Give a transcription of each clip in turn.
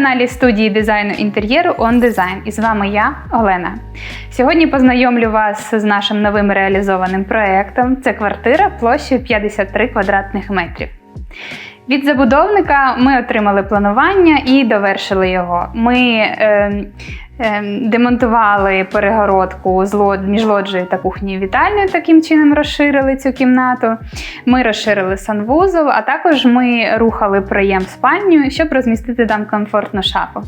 Каналі студії дизайну інтер'єру On Design і з вами я, Олена. Сьогодні познайомлю вас з нашим новим реалізованим проєктом. Це квартира площею 53 квадратних метрів. Від забудовника ми отримали планування і довершили його. Ми е, демонтували перегородку між лоджією та кухнею вітальною, таким чином розширили цю кімнату. Ми розширили санвузол, а також ми рухали проєм спальню, щоб розмістити там комфортну шафу.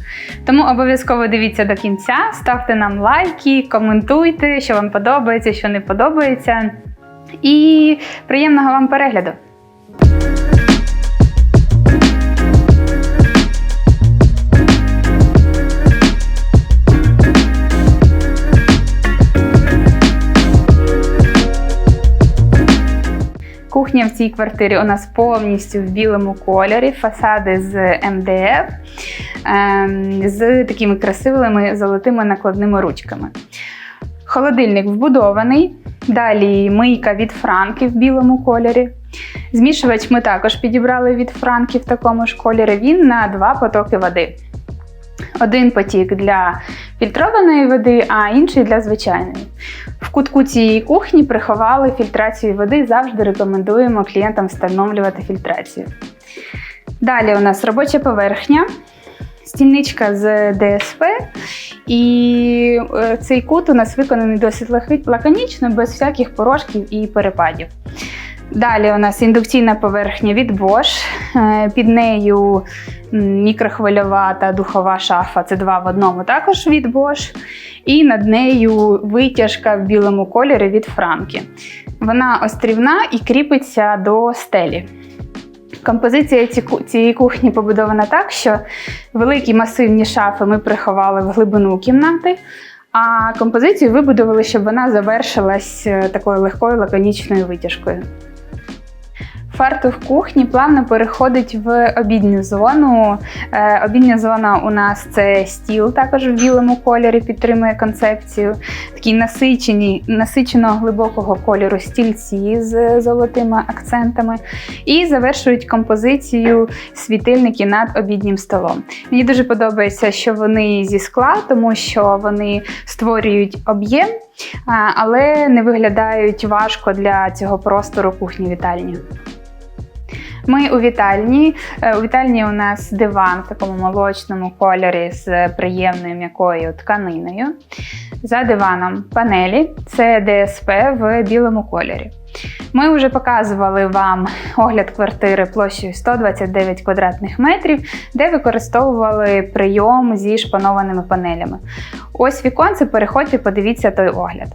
Тому обов'язково дивіться до кінця, ставте нам лайки, коментуйте, що вам подобається, що не подобається. І приємного вам перегляду! Цій квартирі у нас повністю в білому кольорі, фасади з МДФ, ем, з такими красивими золотими накладними ручками. Холодильник вбудований. Далі мийка від франки в білому кольорі. Змішувач ми також підібрали від франки в такому ж кольорі. Він на два потоки води. Один потік для фільтрованої води, а інший для звичайної. В кутку цієї кухні приховали фільтрацію води. Завжди рекомендуємо клієнтам встановлювати фільтрацію. Далі у нас робоча поверхня, стільничка з ДСП. І е, цей кут у нас виконаний досить лаконічно, без всяких порошків і перепадів. Далі у нас індукційна поверхня від Bosch. Е, під нею мікрохвильова та духова шафа це два в одному, також від Bosch. І над нею витяжка в білому кольорі від Франки. Вона острівна і кріпиться до стелі. Композиція цієї кухні побудована так, що великі масивні шафи ми приховали в глибину кімнати, а композицію вибудували, щоб вона завершилась е, такою легкою лаконічною витяжкою. Фартух кухні плавно переходить в обідню зону. Е, обідня зона у нас це стіл, також в білому кольорі підтримує концепцію. Такі насичені, насиченого глибокого кольору стільці з золотими акцентами. І завершують композицію світильники над обіднім столом. Мені дуже подобається, що вони зі скла, тому що вони створюють об'єм, але не виглядають важко для цього простору кухні-вітальні. Ми у вітальні. Е, у вітальні у нас диван в такому молочному кольорі з приємною м'якою тканиною. За диваном панелі це ДСП в білому кольорі. Ми вже показували вам огляд квартири площею 129 квадратних метрів, де використовували прийом зі шпанованими панелями. Ось віконце, переходьте, подивіться той огляд.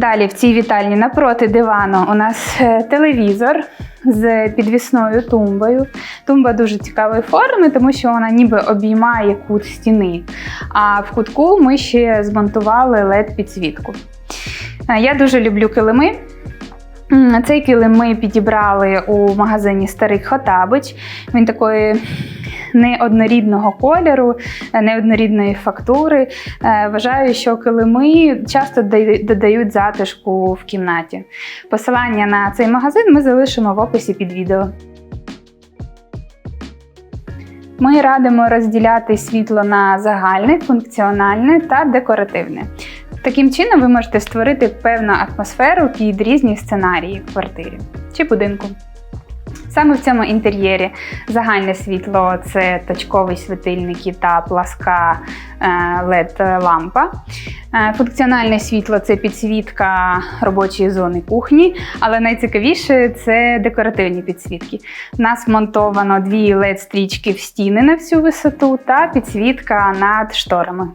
Далі в цій вітальні напроти дивану у нас е, телевізор з підвісною тумбою. Тумба дуже цікавої форми, тому що вона ніби обіймає кут стіни. А в кутку ми ще змонтували led підсвітку. Е, я дуже люблю килими. Цей килим ми підібрали у магазині Старий Хотабич. Він такої неоднорідного кольору, неоднорідної фактури. Е, вважаю, що килими часто додають затишку в кімнаті. Посилання на цей магазин ми залишимо в описі під відео. Ми радимо розділяти світло на загальне, функціональне та декоративне. Таким чином ви можете створити певну атмосферу під різні сценарії в квартирі чи будинку. Саме в цьому інтер'єрі загальне світло це точкові світильники та пласка led лампа е, Функціональне світло це підсвітка робочої зони кухні, але найцікавіше це декоративні підсвітки. У нас вмонтовано дві led стрічки в стіни на всю висоту та підсвітка над шторами.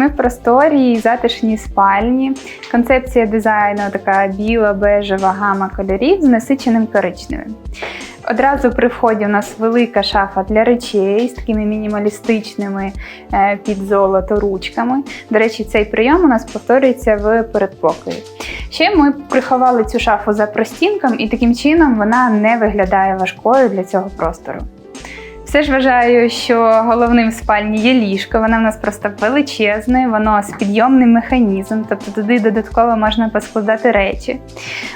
Ми в просторій, затишній спальні. Концепція дизайну така біла, бежева гама кольорів з насиченим коричневим. Одразу при вході у нас велика шафа для речей з такими мінімалістичними е, під золото ручками. До речі, цей прийом у нас повторюється в передпокої. Ще ми приховали цю шафу за простінком, і таким чином вона не виглядає важкою для цього простору. Все ж вважаю, що головним в спальні є ліжко. Воно в нас просто величезне, воно з підйомним механізм, тобто туди додатково можна поскладати речі.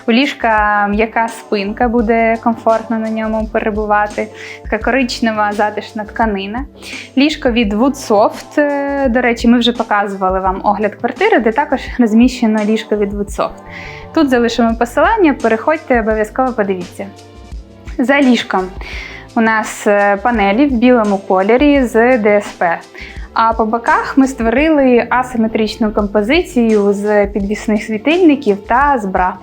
У ліжка м'яка спинка, буде комфортно на ньому перебувати. Така коричнева затишна тканина. Ліжко від Woodsoft. Е, До речі, ми вже показували вам огляд квартири, де також розміщено ліжко від Woodsoft. Тут залишимо посилання, переходьте, обов'язково подивіться. За ліжком у нас е, панелі в білому кольорі з ДСП. А по боках ми створили асиметричну композицію з підвісних світильників та з бра.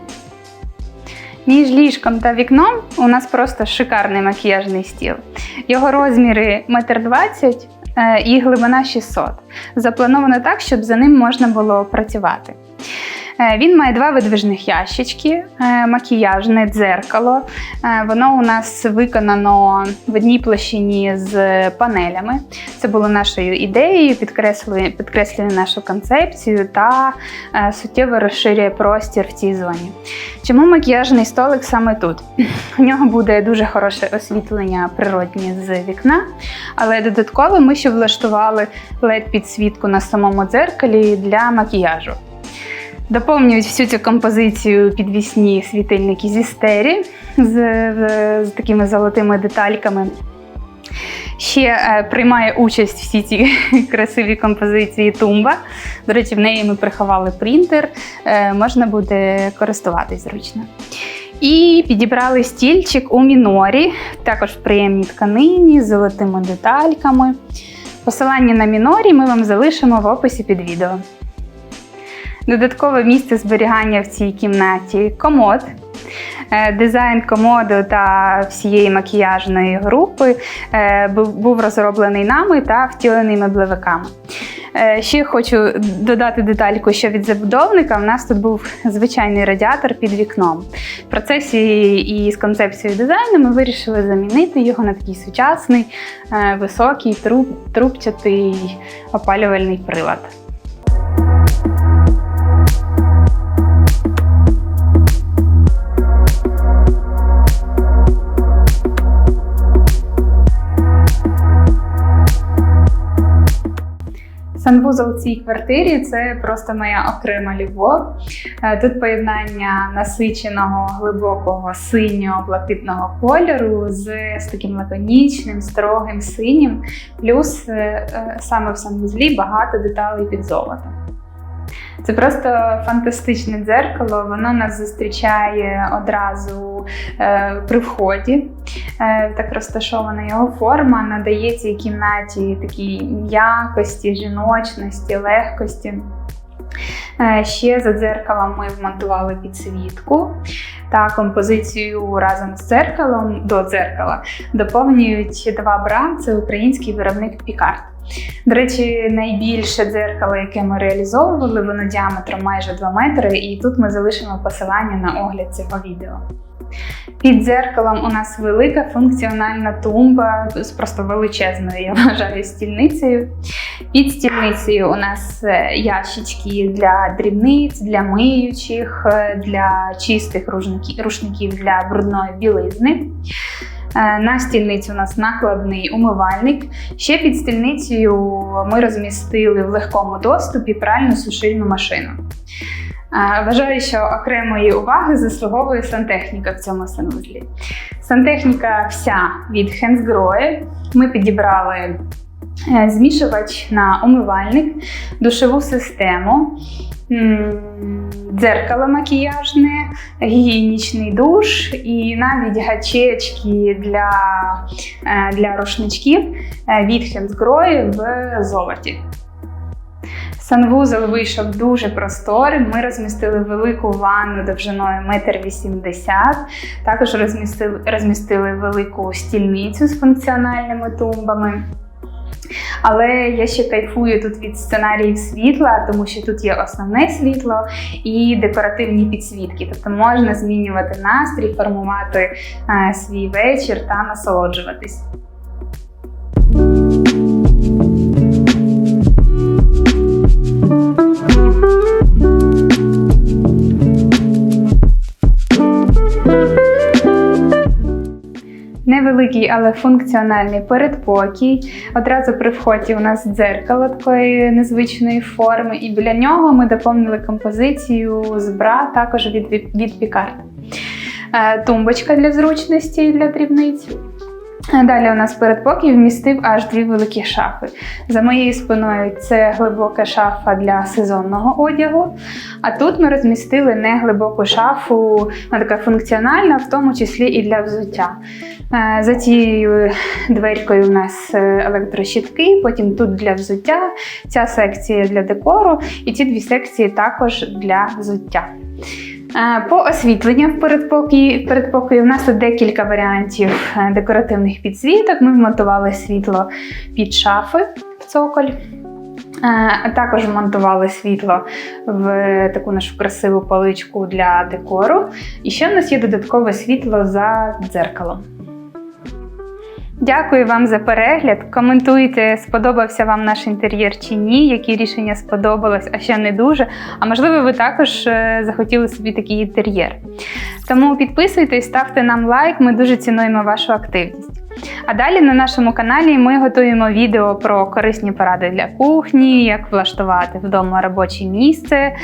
Між ліжком та вікном у нас просто шикарний макіяжний стіл. Його розміри 1,20 м е, і глибина 600 Заплановано так, щоб за ним можна було працювати. Е, Він має два видвижних ящички, е, макіяжне дзеркало. Е, Воно у нас виконано в одній площині з панелями. Це було нашою ідеєю, підкреслює, підкреслює нашу концепцію та суттєво розширює простір в цій зоні. Чому макіяжний столик саме тут? У нього буде дуже хороше освітлення природнє з вікна, але додатково ми ще влаштували led підсвітку на самому дзеркалі для макіяжу. Доповнюють всю цю композицію підвісні світильники зі стері з, з, з такими золотими детальками. Ще е, приймає участь всі ці красиві композиції тумба. До речі, в неї ми приховали принтер, е, можна буде користуватись зручно. І підібрали стільчик у мінорі, також в приємній тканині з золотими детальками. Посилання на мінорі ми вам залишимо в описі під відео. Додаткове місце зберігання в цій кімнаті комод. Е, Дизайн комоду та всієї макіяжної групи е, був розроблений нами та втілений меблевиками. Е, Ще хочу додати детальку, що від забудовника в нас тут був звичайний радіатор під вікном. В процесі і з концепцією дизайну ми вирішили замінити його на такий сучасний, високий, труб, трубчатий опалювальний прилад. Санвузол в цій квартирі це просто моя окрема любов. Е, Тут поєднання насиченого, глибокого синього блакитного кольору з, з таким лаконічним, строгим синім, плюс е, е, саме в санвузлі багато деталей під золотом. Це просто фантастичне дзеркало. Воно нас зустрічає одразу е, при вході. Е, так розташована його форма, надає цій кімнаті такій м'якості, жіночності, легкості. Е, Ще за дзеркалом ми вмонтували підсвітку та композицію разом з дзеркалом до дзеркала доповнюють два бра. Це український виробник Пікард. До речі, найбільше дзеркало, яке ми реалізовували, воно діаметром майже 2 метри, і тут ми залишимо посилання на огляд цього відео. Під дзеркалом у нас велика функціональна тумба з просто величезною, я вважаю, стільницею. Під стільницею у нас е, ящички для дрібниць, для миючих, е, для чистих рушників, рушників для брудної білизни. Е, На стільниці у нас накладний умивальник. Ще під стільницею ми розмістили в легкому доступі пральну сушильну машину. Е, Вважаю, що окремої уваги заслуговує сантехніка в цьому санвузлі. Сантехніка вся від Hensgrohe. Ми підібрали е, змішувач на умивальник, душову систему, дзеркало макіяжне, гігієнічний душ і навіть гачечки для, е, для рушничків е, від Hensgrohe в золоті. Санвузол вийшов дуже просторим. Ми розмістили велику ванну довжиною 1,80 м. Також розмістили, розмістили велику стільницю з функціональними тумбами. Але я ще кайфую тут від сценаріїв світла, тому що тут є основне світло і декоративні підсвітки. Тобто можна змінювати настрій, формувати е, свій вечір та насолоджуватись. Невеликий, але функціональний передпокій. Одразу при вході у нас дзеркало такої незвичної форми, і біля нього ми доповнили композицію з бра, також від, від Picard. Е, Тумбочка для зручності і для дрібниць. Е, Далі у нас передпокій вмістив аж дві великі шафи. За моєю спиною це глибока шафа для сезонного одягу. А тут ми розмістили неглибоку шафу, вона така функціональна, в тому числі і для взуття. За цією дверькою у нас е, електрощітки, потім тут для взуття, ця секція для декору, і ці дві секції також для взуття. По освітленню в передпокої, в передпокої у нас тут декілька варіантів е, декоративних підсвіток. Ми вмонтували світло під шафи в цоколь. Також вмонтували світло в таку нашу красиву поличку для декору. І ще в нас є додаткове світло за дзеркалом. Дякую вам за перегляд. Коментуйте, сподобався вам наш інтер'єр чи ні, які рішення сподобалось, а ще не дуже. А можливо, ви також е, захотіли собі такий інтер'єр. Тому підписуйтесь, ставте нам лайк, ми дуже цінуємо вашу активність. А далі на нашому каналі ми готуємо відео про корисні поради для кухні, як влаштувати вдома робоче місце. Е,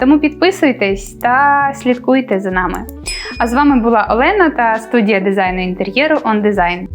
Тому підписуйтесь та слідкуйте за нами. А з вами була Олена та студія дизайну інтер'єру On Design.